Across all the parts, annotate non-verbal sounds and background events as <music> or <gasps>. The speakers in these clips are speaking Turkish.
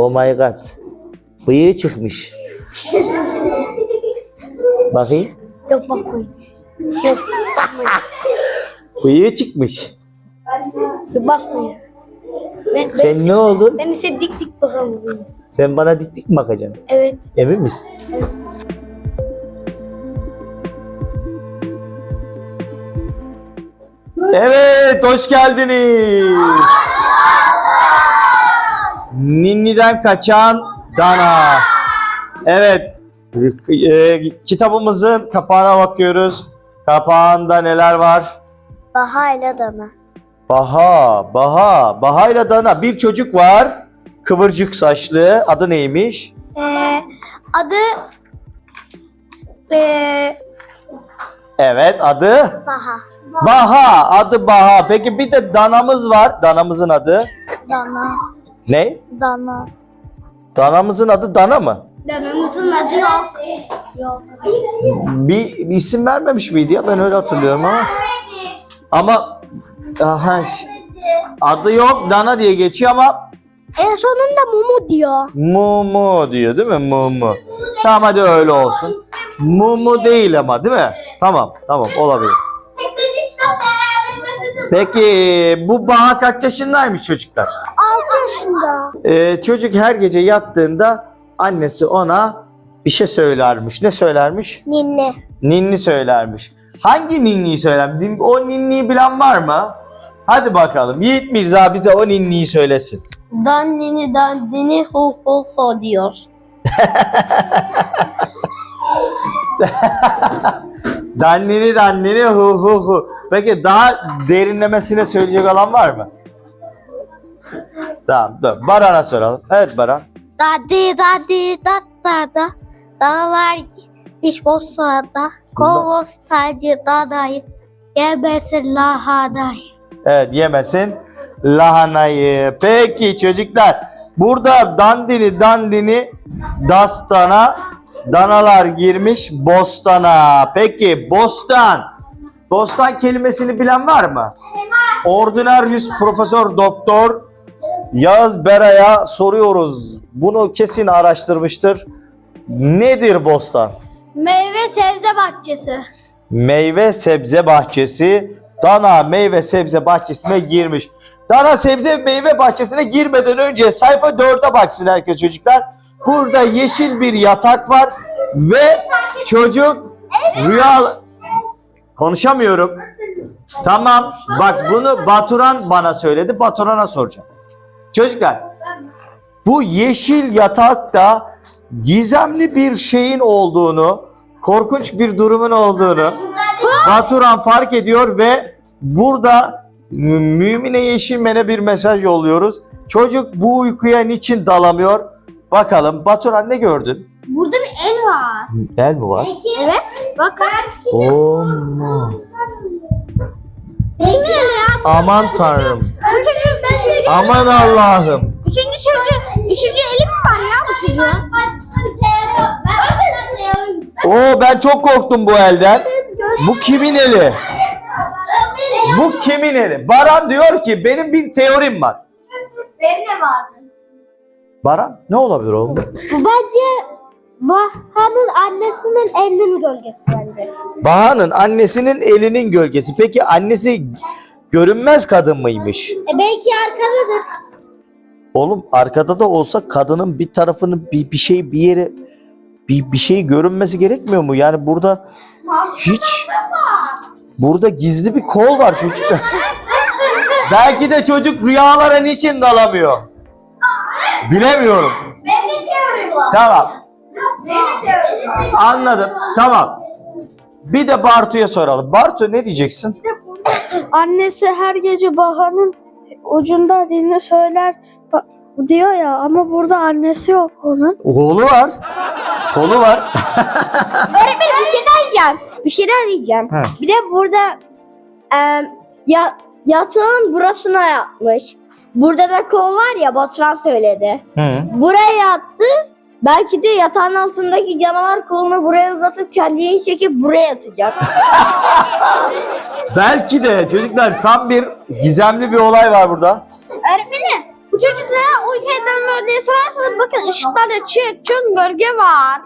Oh my god. Bıyığı çıkmış. Bakayım. Yok bakmayın. Yok Bıyığı <laughs> çıkmış. yok bakmayın. Ben, ben, Sen ne oldun? ben ise dik dik bakalım. Sen bana dik dik mi bakacaksın? Evet. Emin misin? Evet. Evet, hoş geldiniz. Ninni'den kaçan Dana. Evet, e, kitabımızın kapağına bakıyoruz. Kapağında neler var? Baha ile dana. Baha, Baha, Baha ile Dana. Bir çocuk var. Kıvırcık saçlı. Adı neymiş? Ee, adı ee, Evet, adı Baha. Baha. Adı Baha. Peki bir de Dana'mız var. Dana'mızın adı Dana. Ne? Dana. Dana'mızın adı Dana mı? Danamızın adı yok. Yok. Bir isim vermemiş miydi ya? Ben öyle hatırlıyorum ama. Ama aha, ş- adı yok Dana diye geçiyor ama En sonunda Mumu diyor. Mumu diyor değil mi? Mumu. Tamam hadi öyle olsun. Mumu değil ama değil mi? Tamam tamam olabilir. Peki bu Baha kaç yaşındaymış çocuklar? 6 yaşında. Ee, çocuk her gece yattığında annesi ona bir şey söylermiş. Ne söylermiş? Ninni. Ninni söylermiş. Hangi ninniyi söyler? O ninniyi bilen var mı? Hadi bakalım. Yiğit Mirza bize o ninniyi söylesin. Dandini dandini hu hu hu diyor. <laughs> Dannini dannini hu hu hu. Peki daha derinlemesine söyleyecek olan var mı? Tamam dur. Baran'a soralım. Evet Baran. Dadi dadi dastada dağlar gitmiş bozsada kovos tacı dadayı gebesin lahadayı. Evet yemesin lahanayı. Peki çocuklar. Burada dandini dandini dastana danalar girmiş bostana. Peki bostan. Bostan kelimesini bilen var mı? Ordinarius Profesör Doktor Yağız Bera'ya soruyoruz. Bunu kesin araştırmıştır. Nedir bostan? Meyve sebze bahçesi. meyve sebze bahçesi Dana meyve sebze bahçesine girmiş. Dana sebze meyve bahçesine girmeden önce sayfa 4'e baksın herkes çocuklar. Burada yeşil bir yatak var ve çocuk rüya konuşamıyorum. Tamam bak bunu Baturan bana söyledi. Baturan'a soracağım. Çocuklar bu yeşil yatakta gizemli bir şeyin olduğunu, korkunç bir durumun olduğunu Baturan fark ediyor ve burada Mü- Mümine Yeşilmen'e bir mesaj yolluyoruz. Çocuk bu uykuya niçin dalamıyor? Bakalım Baturan ne gördün? Burada bir el var. El mi var? Evet. Bakın. Aman. Eli ya? Aman tanrım. Bu çocuğun ben çocuğun. Aman Allah'ım. Üçüncü çocuğun. Üçüncü eli mi var ya bu çocuğun? Oo ben çok korktum bu elden. Bu kimin eli? Bu kimin eli? Baran diyor ki benim bir teorim var. Benim de vardı. Baran ne olabilir oğlum? Bu bence Baha'nın annesinin elinin gölgesi bence. Baha'nın annesinin elinin gölgesi. Peki annesi görünmez kadın mıymış? E belki arkadadır. Oğlum arkada da olsa kadının bir tarafının bir, bir şey bir yere bir, bir şey görünmesi gerekmiyor mu? Yani burada hiç burada gizli bir kol var çocukta. <laughs> Belki de çocuk rüyalara niçin dalamıyor? Bilemiyorum. Benim teorim var. Tamam. Anladım. Tamam. Bir de Bartu'ya soralım. Bartu ne diyeceksin? Annesi her gece Bahar'ın ucunda dilini söyler diyor ya ama burada annesi yok onun. Oğlu var. Kolu var. Öğretmenim bir şey daha diyeceğim. Bir şey daha diyeceğim. He. Bir de burada em, ya, yatağın burasına yatmış. Burada da kol var ya Baturan söyledi. Hı. Buraya yattı. Belki de yatağın altındaki canavar kolunu buraya uzatıp kendini çekip buraya yatacak. <laughs> Belki de çocuklar tam bir gizemli bir olay var burada. Öğretmenim bu çocuk ne uykuya dalmıyor diye sorarsanız bakın ışıklar açık. Çok gölge var.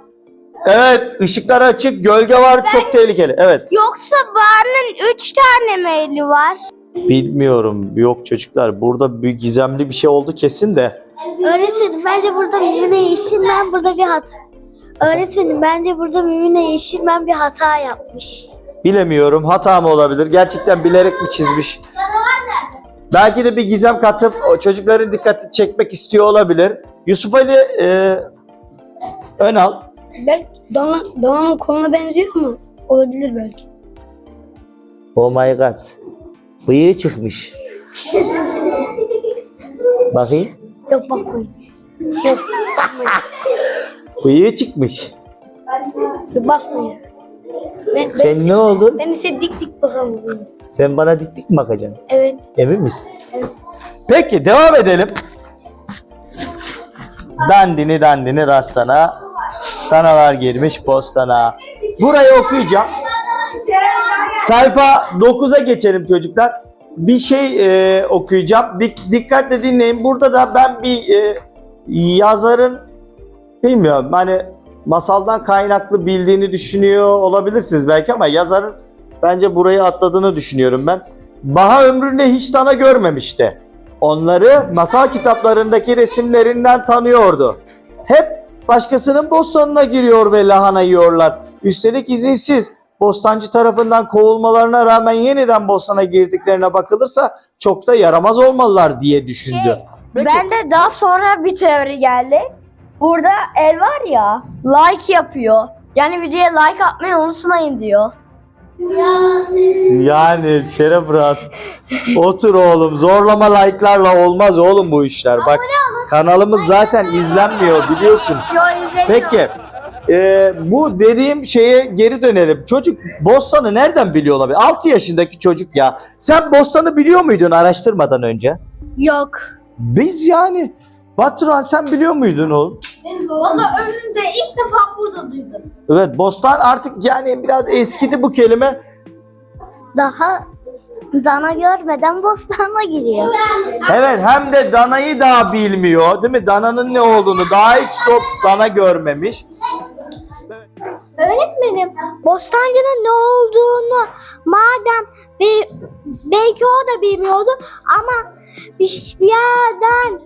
Evet ışıklar açık gölge var çok tehlikeli. Evet. Yoksa Bahar'ın üç tane mi eli var? Bilmiyorum yok çocuklar burada bir gizemli bir şey oldu kesin de. Öğretmenim bence burada Mümine Yeşilmen burada bir hat. Öğretmenim bence burada Mümine Yeşilmen bir hata yapmış. Bilemiyorum hata mı olabilir gerçekten bilerek mi çizmiş. Belki de bir gizem katıp o çocukların dikkatini çekmek istiyor olabilir. Yusuf Ali e, Önal Belki Dana, Dana'nın koluna benziyor mu? Olabilir belki. Oh my god. Bıyığı çıkmış. <laughs> Bakayım. Yok bakmayın. Bıyığı çıkmış. Yok bakmayın. Ben, Sen ben, ne oldun? ben ise dik dik bakalım. Sen bana dik dik mi bakacaksın? Evet. Emin misin? Evet. Peki devam edelim. Dandini dandini rastana. Sanalar girmiş postana. Burayı okuyacağım. Sayfa 9'a geçelim çocuklar. Bir şey e, okuyacağım. Dik- dikkatle dinleyin. Burada da ben bir e, yazarın bilmiyorum hani masaldan kaynaklı bildiğini düşünüyor olabilirsiniz belki ama yazarın bence burayı atladığını düşünüyorum ben. Baha ömründe hiç dana görmemişti. Onları masal kitaplarındaki resimlerinden tanıyordu. Hep başkasının bostanına giriyor ve lahana yiyorlar. Üstelik izinsiz. Bostancı tarafından kovulmalarına rağmen yeniden bostana girdiklerine bakılırsa çok da yaramaz olmalılar diye düşündü. Peki. Ben de daha sonra bir teori geldi. Burada el var ya like yapıyor. Yani videoya like atmayı unutmayın diyor. Yani Şeref Ras. Otur oğlum. Zorlama like'larla olmaz oğlum bu işler. Bak kanalımız zaten izlenmiyor biliyorsun. Peki. E, bu dediğim şeye geri dönelim. Çocuk Bostan'ı nereden biliyor olabilir? 6 yaşındaki çocuk ya. Sen Bostan'ı biliyor muydun araştırmadan önce? Yok. Biz yani. Baturan sen biliyor muydun oğlum? Valla ömrümde ilk defa burada duydum. Evet Bostan artık yani biraz eskidi bu kelime. Daha Dana görmeden bostana giriyor. Evet hem de danayı daha bilmiyor değil mi? Dananın ne olduğunu daha hiç top dana görmemiş. Öğretmenim, bostancının ne olduğunu madem belki o da bilmiyordu ama bir yerden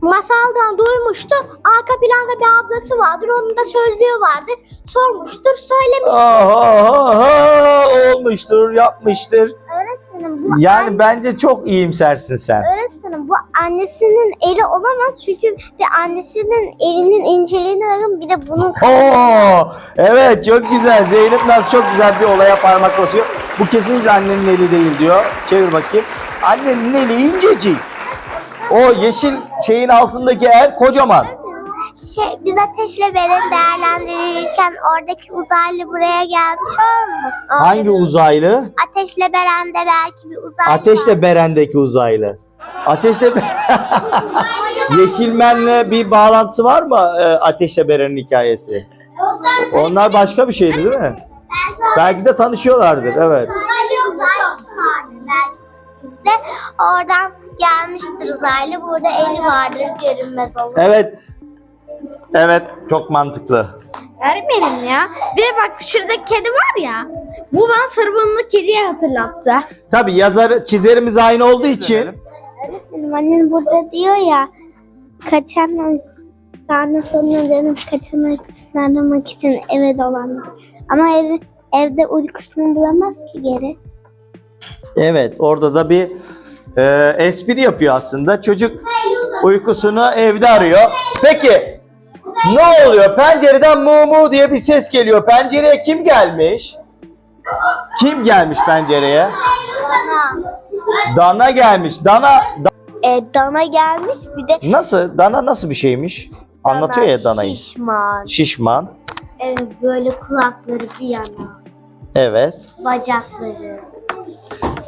masaldan duymuştu. Arka planda bir ablası vardır. Onun da sözlüğü vardır. Sormuştur, söylemiş. Aha, aha, olmuştur, yapmıştır. Öğretmenim bu Yani bence çok iyimsersin sen. öğretmenim bu annesinin eli olamaz çünkü bir annesinin elinin inceliğini bakın bir de bunun Oo, evet çok güzel. Zeynep Naz çok güzel bir olaya parmak basıyor. Bu kesinlikle annenin eli değil diyor. Çevir bakayım. Annenin eli incecik. O yeşil şeyin altındaki el kocaman. Şey, biz ateşle veren değerlendirirken oradaki uzaylı buraya gelmiş olmasın? Orada Hangi bir- uzaylı? Ateşle Beren'de belki bir uzaylı. Ateşle Beren'deki uzaylı. Ateşle <laughs> Yeşilmen'le bir bağlantısı var mı e, Ateşle Beren'in hikayesi? Onlar başka bir şeydi değil mi? Belki de tanışıyorlardır evet. Uzaylı uzaylısı vardır belki. Bizde oradan gelmiştir uzaylı. Burada eli vardır görünmez olur. Evet. Evet çok mantıklı. Öğretmenim ya. Bir de bak şuradaki kedi var ya. Bu bana sarı kediyi hatırlattı. Tabi yazar çizerimiz aynı olduğu için Benim annem burada diyor ya kaçan uykuslarını sonuna dönüp kaçan uykusunu aramak için eve dolanır. Ama ev, evde uykusunu bulamaz ki geri. evet orada da bir e, espri yapıyor aslında. Çocuk uykusunu evde arıyor. Peki ne oluyor? Pencereden mu mu diye bir ses geliyor. Pencereye kim gelmiş? Kim gelmiş pencereye? Dana gelmiş. Dana da- E, dana gelmiş bir de nasıl? Dana nasıl bir şeymiş? Anlatıyor ya danayı. Şişman. Şişman. Evet, böyle kulakları bir yana. Evet. Bacakları.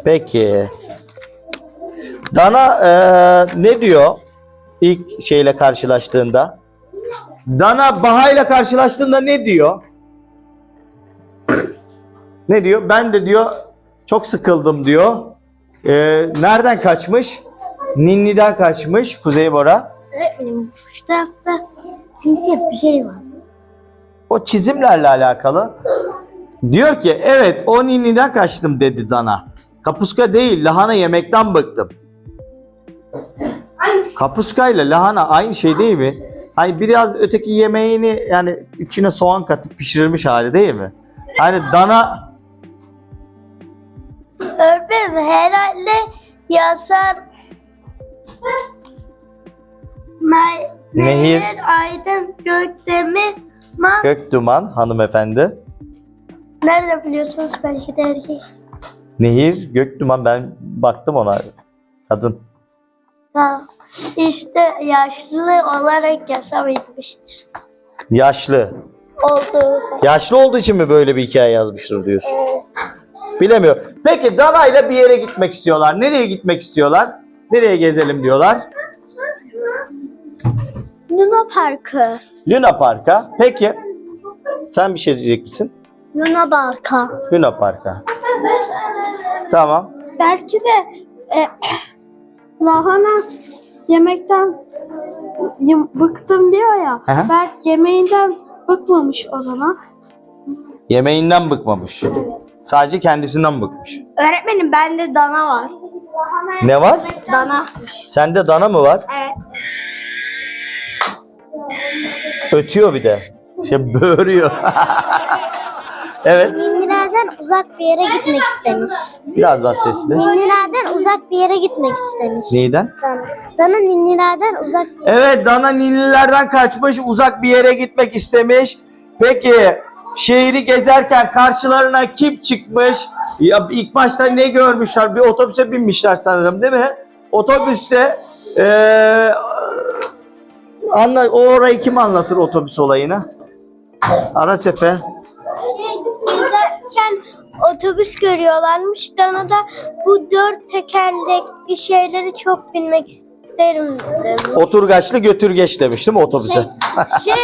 Peki. Dana eee, ne diyor ilk şeyle karşılaştığında? Dana Baha'yla karşılaştığında ne diyor? ne diyor? Ben de diyor çok sıkıldım diyor. Eee, nereden kaçmış? Ninni'den kaçmış Kuzey Bora. Öğretmenim şu tarafta simsiyah bir şey var. O çizimlerle alakalı. Diyor ki evet o niniden kaçtım dedi Dana. Kapuska değil lahana yemekten bıktım. Kapuska ile lahana aynı şey değil mi? Hani biraz öteki yemeğini yani içine soğan katıp pişirilmiş hali değil mi? Hani dana Öğretmenim herhalde Yasar Nay- Nehir. Aydın Gökdemir Man Gökduman hanımefendi. Nerede biliyorsunuz belki de erkek. Nehir Gökduman ben baktım ona. Kadın. İşte yaşlı olarak yasa bitmiştir. Yaşlı. Olduğu. Yaşlı olduğu için mi böyle bir hikaye yazmıştır diyorsun? Bilemiyorum. Peki Dana ile bir yere gitmek istiyorlar. Nereye gitmek istiyorlar? Nereye gezelim diyorlar? Luna Parkı. Luna Park'a. Peki. Sen bir şey diyecek misin? Luna Park'a. Luna Park'a. Tamam. Belki de e, lahana yemekten yem- bıktım diyor ya. Hı. Belki yemeğinden bıkmamış o zaman. Yemeğinden bıkmamış. Sadece kendisinden bıkmış. Öğretmenim bende dana var. Ne var? Dana. Sende dana mı var? Evet. Ötüyor bir de. Şey böğürüyor. <laughs> evet. Ninnilerden uzak bir yere gitmek istemiş. Biraz daha sesli. Ninnilerden uzak bir yere gitmek istemiş. Neyden? Dana. Dana ninnilerden uzak bir Evet Dana Nillilerden kaçmış uzak bir yere gitmek istemiş. Peki şehri gezerken karşılarına kim çıkmış? Ya ilk başta ne görmüşler? Bir otobüse binmişler sanırım değil mi? Otobüste eee anla, o orayı kim anlatır otobüs olayını? Ara Sefe. Gezerken otobüs görüyorlarmış. Dana da bu dört tekerlekli şeyleri çok binmek isterim demiş. Oturgaçlı götürgeç demiş değil mi otobüse? Şey,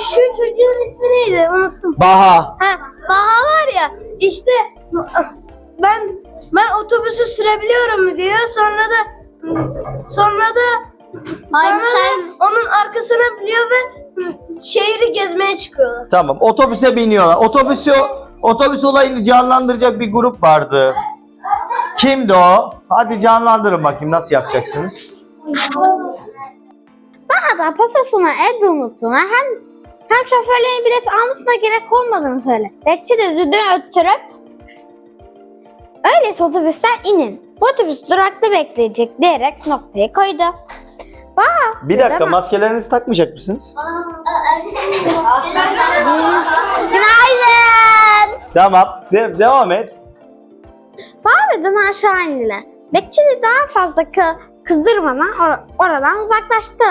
şu çocuğun ismi neydi? Unuttum. Baha. Ha, Baha var ya, işte ben ben otobüsü sürebiliyorum diyor. Sonra da sonra da da sen- onun arkasına biliyor ve şehri gezmeye çıkıyorlar. Tamam otobüse biniyorlar. Otobüsü otobüs olayını canlandıracak bir grup vardı. Kimdi o? Hadi canlandırın bakayım nasıl yapacaksınız? Hatta pastasını evde unuttuğuna hem hem şoförlerin bilet almasına gerek olmadığını söyle. Bekçi de düdüğü öttürüp öyleyse otobüsten inin. Bu otobüs durakta bekleyecek diyerek noktayı koydu. Bir dakika Neden? maskelerinizi takmayacak mısınız? Günaydın! Tamam. de- devam et. Bağırmadan aşağı indiler. Bekçi daha fazla kı- kızdırmadan or- oradan uzaklaştı.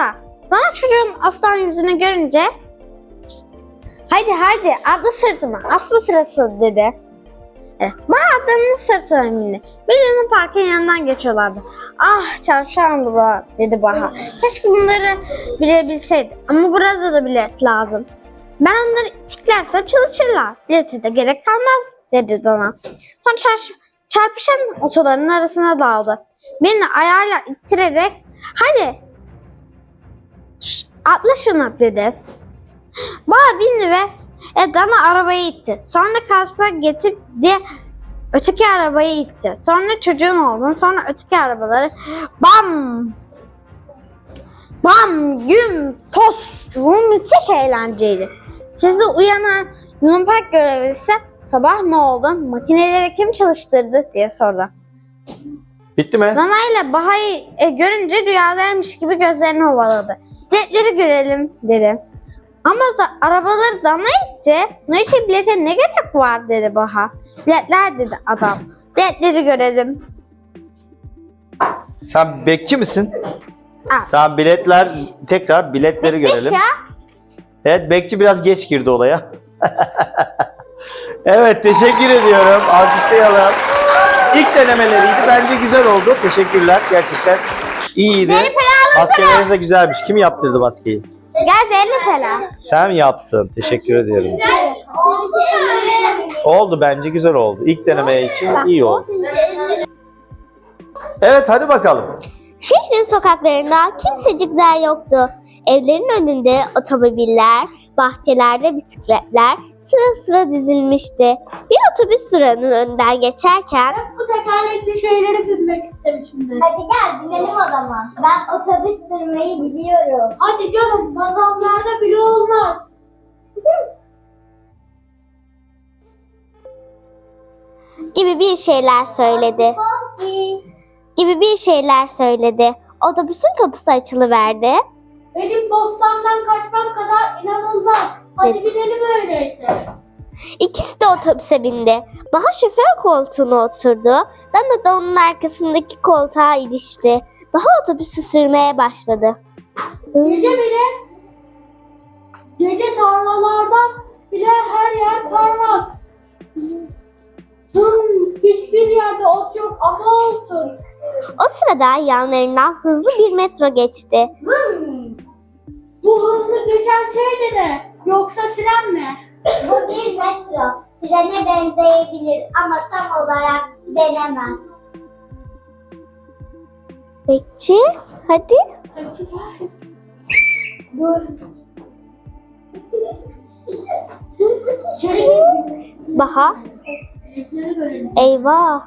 Bana çocuğun aslan yüzünü görünce Haydi haydi atla sırtıma asma sırası dedi. Eh, Bana atlanın sırtına bindi. Birinin parkın yanından geçiyorlardı. Ah çarşandı bu dedi Baha. Keşke bunları bilebilseydi ama burada da bilet lazım. Ben onları tiklersem çalışırlar. Bilete gerek kalmaz dedi Dana. Sonra çarş- çarpışan otoların arasına daldı. Birini ayağıyla ittirerek hadi atla şunu dedi. Bağ bindi ve e, Dana arabayı itti. Sonra karşısına getirip diye öteki arabayı itti. Sonra çocuğun oğlunu, sonra öteki arabaları bam bam güm tos bu müthiş eğlenceydi. Sizi uyanan Luna Park görevlisi sabah ne oldu? Makineleri kim çalıştırdı diye sordu. Bitti mi? Nana ile Baha'yı e, görünce rüyadaymış gibi gözlerini ovaladı. Biletleri görelim dedi. Ama da arabaları Dana itti. Bunun için bilete ne gerek var dedi Baha. Biletler dedi adam. Biletleri görelim. Sen bekçi misin? Evet. Tamam biletler tekrar biletleri Bitmiş görelim. ya. Evet bekçi biraz geç girdi olaya. <laughs> evet teşekkür ediyorum. Alkışlayalım. İlk denemeleriydi. Bence güzel oldu. Teşekkürler. Gerçekten iyiydi. Maskeleriniz de güzelmiş. Kim yaptırdı maskeyi? Gel Zeynep hele. Sen yaptın. Teşekkür ediyorum. Oldu bence güzel oldu. İlk deneme için iyi oldu. Evet hadi bakalım. Şehrin sokaklarında kimsecikler yoktu. Evlerin önünde otomobiller, bahçelerde bisikletler sıra sıra dizilmişti. Bir otobüs durağının önünden geçerken Bu tekerlekli şeyleri binmek istemişimdir. Hadi gel binelim o zaman. Ben otobüs sürmeyi biliyorum. Hadi canım mazallarda bile olmaz. gibi bir şeyler söyledi. Gibi bir şeyler söyledi. Otobüsün kapısı açılıverdi. Benim bostandan kaçmam kadar inanılmaz. Hadi binelim öyleyse. İkisi de otobüse bindi. Baha şoför koltuğuna oturdu. Dana da onun arkasındaki koltuğa ilişti. Baha otobüsü sürmeye başladı. Gece bile gece tarlalardan bile her yer parmak. Hmm, hiçbir yerde ot yok ama olsun. O sırada yanlarından hızlı bir metro geçti. Bu hızlı geçen şey de ne? Yoksa tren mi? Bu bir metro. Trene benzeyebilir ama tam olarak denemez. Bekçi, hadi. Gir. Baha, eyvah.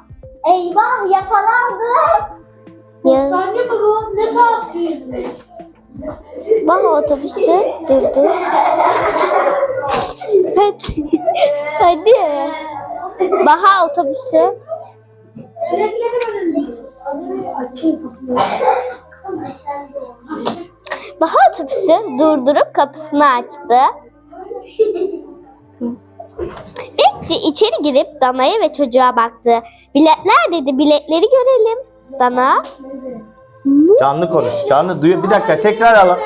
Eyvah yakalandık. Ya, Bence mi bu? Ne tatlıymış. Baha otobüsü durdu. Hadi. hadi. Baha otobüsü. Baha otobüsü durdurup kapısını açtı. Bekçi içeri girip Dana'ya ve çocuğa baktı. Biletler dedi, biletleri görelim. Dana, Canlı konuş. Canlı duyuyor. Bir dakika tekrar al.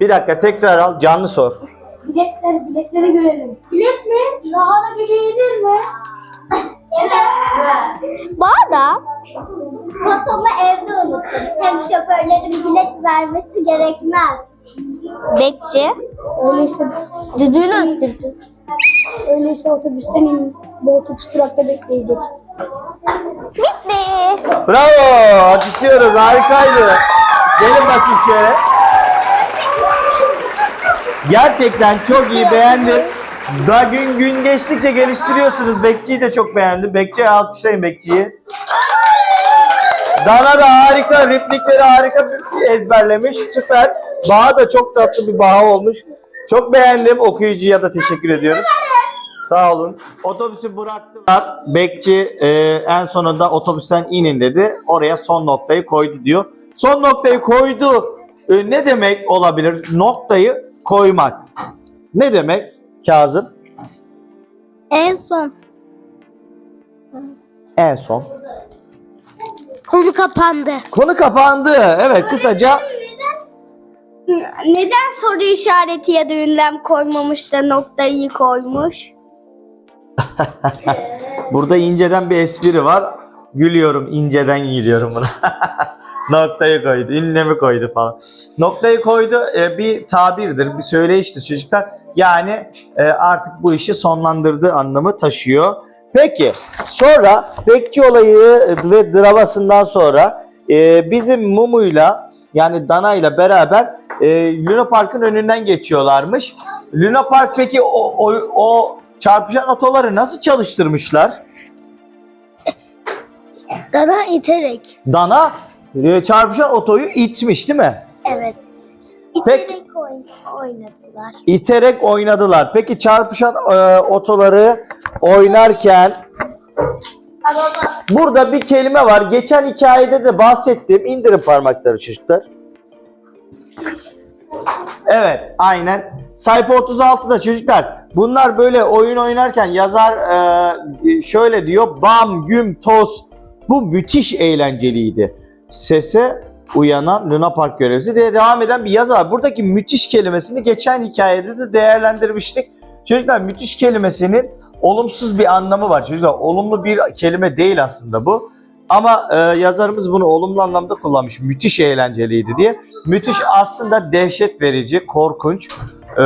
Bir dakika tekrar al. Canlı sor. Bilekleri, bilekleri görelim. Bilet mi? Lahana yenir mi? Evet. Baha da Kasabı evde unuttum. Hem şoförlerin bilet vermesi gerekmez. Bekçi Öyleyse, düdüğünü öttürdü. öyleyse otobüsten inin. Bu otobüs durakta bekleyecek. Bitti. Bravo. Alkışlıyoruz. Harikaydı. Gelin bakayım şöyle. Gerçekten çok iyi beğendim. Daha gün gün geçtikçe geliştiriyorsunuz. Bekçiyi de çok beğendim. Bekçiye alkışlayın Bekçiyi. Dana da harika, replikleri harika ezberlemiş. Süper. Baha da çok tatlı bir baha olmuş. Çok beğendim. Okuyucuya da teşekkür ediyoruz. Sağ olun. Otobüsü bıraktılar. Bekçi e, en sonunda otobüsten inin dedi. Oraya son noktayı koydu diyor. Son noktayı koydu. E, ne demek olabilir? Noktayı koymak. Ne demek Kazım? En son. En son. Konu kapandı. Konu kapandı. Evet kısaca Neden soru işareti ya da ünlem koymamış da noktayı koymuş? <laughs> burada inceden bir espri var. Gülüyorum inceden gülüyorum buna. <laughs> Noktayı koydu, ünlemi koydu falan. Noktayı koydu e, bir tabirdir, bir söyleyiştir çocuklar. Yani e, artık bu işi sonlandırdığı anlamı taşıyor. Peki sonra bekçi olayı ve dravasından sonra e, bizim Mumu'yla yani Dana'yla beraber e, Luna Park'ın önünden geçiyorlarmış. Luna Park peki o, o, o çarpışan otoları nasıl çalıştırmışlar? Dana iterek. Dana e, çarpışan otoyu itmiş değil mi? Evet. Peki. İterek oyn- oynadılar. İterek oynadılar. Peki çarpışan e, otoları oynarken burada bir kelime var. Geçen hikayede de bahsettim. İndirin parmakları çocuklar. Evet, aynen. Sayfa 36'da çocuklar. Bunlar böyle oyun oynarken yazar e, şöyle diyor. Bam, güm, toz. Bu müthiş eğlenceliydi. Sese uyanan Luna Park görevlisi diye devam eden bir yazı var. Buradaki müthiş kelimesini geçen hikayede de değerlendirmiştik. Çocuklar müthiş kelimesinin olumsuz bir anlamı var. Çocuklar olumlu bir kelime değil aslında bu. Ama e, yazarımız bunu olumlu anlamda kullanmış. Müthiş eğlenceliydi diye. Müthiş aslında dehşet verici, korkunç e,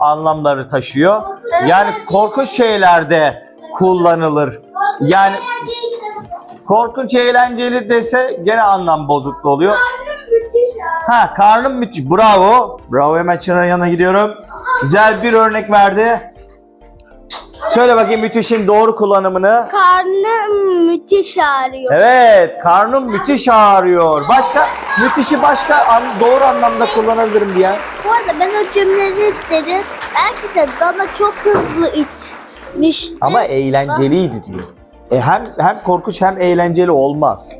anlamları taşıyor. Yani korkunç şeylerde kullanılır. Yani korkunç eğlenceli dese gene anlam bozukluğu oluyor. Ha karnım müthiş. Bravo. Bravo hemen Çınar'ın yanına gidiyorum. Güzel bir örnek verdi. Söyle bakayım müthişin doğru kullanımını. Karnım müthiş ağrıyor. Evet, karnım müthiş ağrıyor. Başka, müthişi başka an- doğru anlamda kullanabilirim diye. Bu arada ben o cümleleri dedim. Belki de bana çok hızlı itmiş. Ama eğlenceliydi diyor. E hem hem korkunç hem eğlenceli olmaz.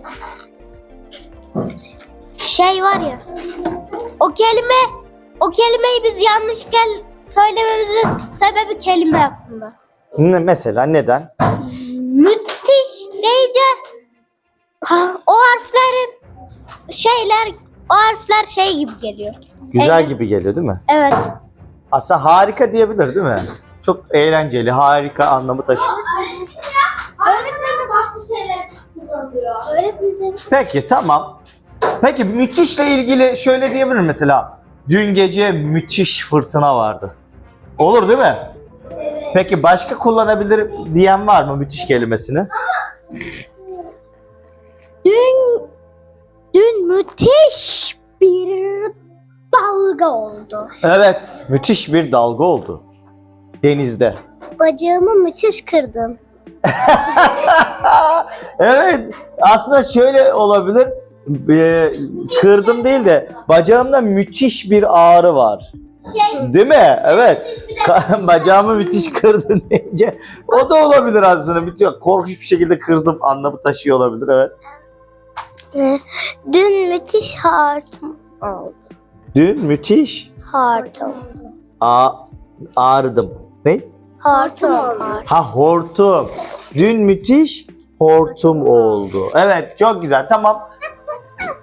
Şey var ya. O kelime, o kelimeyi biz yanlış gel söylememizin sebebi kelime aslında. Ne- Mesela neden? Müthiş deyince ha, o harflerin şeyler, o harfler şey gibi geliyor. Güzel Evet. gibi geliyor değil mi? Evet. Aslında harika diyebilir değil mi? Çok eğlenceli, harika anlamı taşıyor. Öğretmenim başka şeyler kullanıyor. Öğretmenim. Peki tamam. Peki müthişle ilgili şöyle diyebilir mesela. Dün gece müthiş fırtına vardı. Olur değil mi? Peki başka kullanabilir diyen var mı müthiş kelimesini? Dün, dün müthiş bir dalga oldu. Evet, müthiş bir dalga oldu. Denizde. Bacağımı müthiş kırdım. <laughs> evet, aslında şöyle olabilir. Ee, kırdım değil de bacağımda müthiş bir ağrı var. Şey, Değil mi? Evet. <laughs> Bacağımı müthiş kırdın deyince o da olabilir aslında. Müthiş, korkunç bir şekilde kırdım anlamı taşıyor olabilir evet. dün müthiş hartım oldu. Dün müthiş Hartım. a ağrıdım. Ne? Hartım oldu. Ha hortum. Dün müthiş hortum oldu. Evet çok güzel tamam.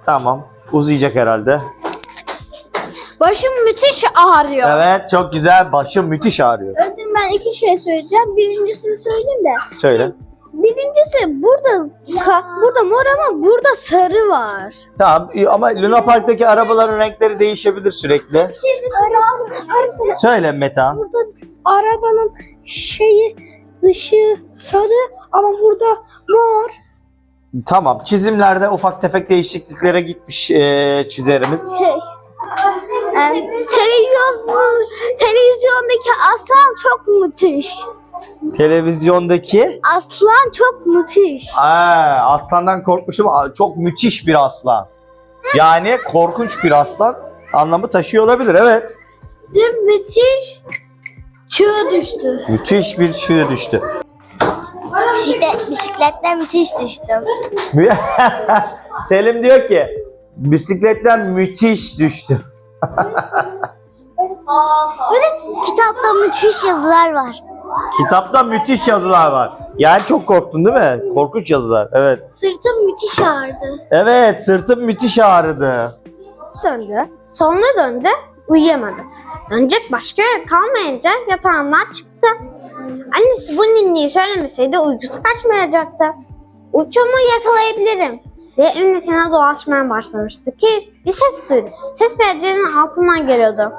Tamam uzayacak herhalde. Başım müthiş ağrıyor. Evet çok güzel başım müthiş ağrıyor. Öğretmenim ben iki şey söyleyeceğim. Birincisini söyleyeyim de. Söyle. Birincisi burada ka- burada mor ama burada sarı var. Tamam ama Luna Park'taki arabaların renkleri değişebilir sürekli. Söyle Meta. Burada arabanın şeyi ışığı sarı ama burada mor. Tamam çizimlerde ufak tefek değişikliklere gitmiş eee, çizerimiz. şey. em, televizyon, televizyondaki aslan çok müthiş. Televizyondaki Aslan çok müthiş. Aa, aslandan korkmuştum. Aa, Çok müthiş bir aslan. Yani korkunç bir aslan anlamı taşıyor olabilir evet. Dün müthiş çığ düştü. Müthiş bir çığ düştü. Bisiklet, bisikletten müthiş düştüm. <laughs> Selim diyor ki bisikletten müthiş düştü. Böyle kitapta müthiş yazılar var. Kitapta müthiş yazılar var. Yani çok korktun değil mi? Korkunç yazılar. Evet. Sırtım müthiş ağrıdı. Evet sırtım müthiş ağrıdı. Döndü. Soluna döndü. Uyuyamadı. Dönecek başka yer kalmayınca yatağından çıktı. Annesi bu ninniyi söylemeseydi uykusu kaçmayacaktı. Uçumu yakalayabilirim diye evin içine dolaşmaya başlamıştı ki bir ses duydu. Ses pencerenin altından geliyordu.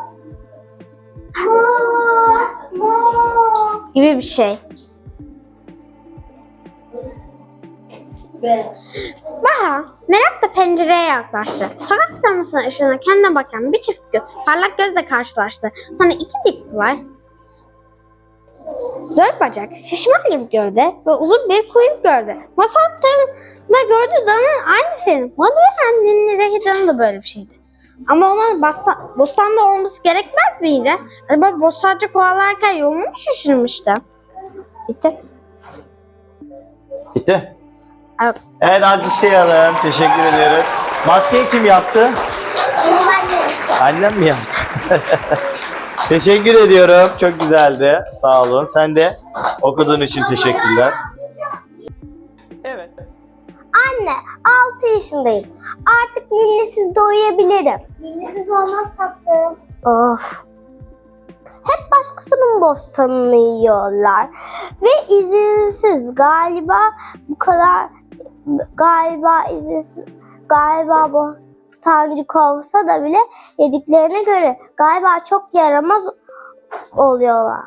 gibi bir şey. Baha merakla pencereye yaklaştı. Sokak lambasının ışığına kendine bakan bir çift gö- parlak gözle karşılaştı. Sonra iki dik kulak, dört bacak, şişman bir gövde ve uzun bir kuyruk gördü. Masa altında gördüğü danın aynı senin. Madre annenizdeki danı da böyle bir şeydi. Ama onun bostan, bostanda olması gerekmez miydi? Acaba bostancı kovalarken yolunu mu şaşırmıştı? Bitti. Bitti. Evet. Evet alkışlayalım. Teşekkür ediyoruz. Maskeyi kim yaptı? Annem mi yaptı? <laughs> Teşekkür ediyorum. Çok güzeldi. Sağ olun. Sen de okuduğun için teşekkürler. Evet. Anne 6 yaşındayım. Artık ninnesiz de uyuyabilirim. Ninnesiz olmaz tatlım. Of. Hep başkasının bostanını yiyorlar. Ve izinsiz galiba bu kadar galiba izinsiz galiba bostancı kovsa da bile yediklerine göre galiba çok yaramaz oluyorlar.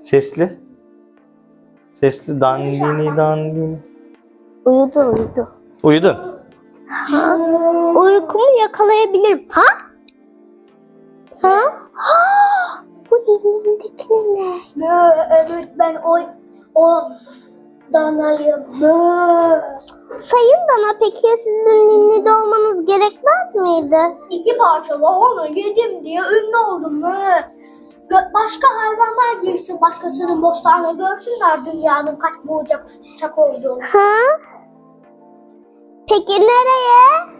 Sesli. Sesli dandini dandini. Uyudu uyudu. Uyudun. Uykumu yakalayabilirim. Ha? Ha? Ha? <gasps> Bu elimdeki ne? Evet ben o o danayım. Sayın Dana peki ya sizin ninni de olmanız gerekmez miydi? İki parçalı onu yedim diye ünlü oldum. Gö- Başka hayvanlar girsin başkasının bostanına görsünler dünyanın kaç bucak çak olduğunu. Ha? Peki nereye?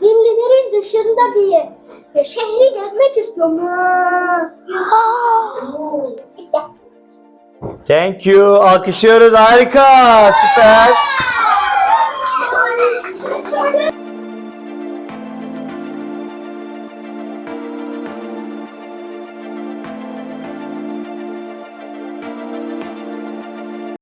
Dinlilerin dışında bir yer. Ya şehri gezmek istiyorum. Thank you. Alkışlıyoruz. Harika. Süper.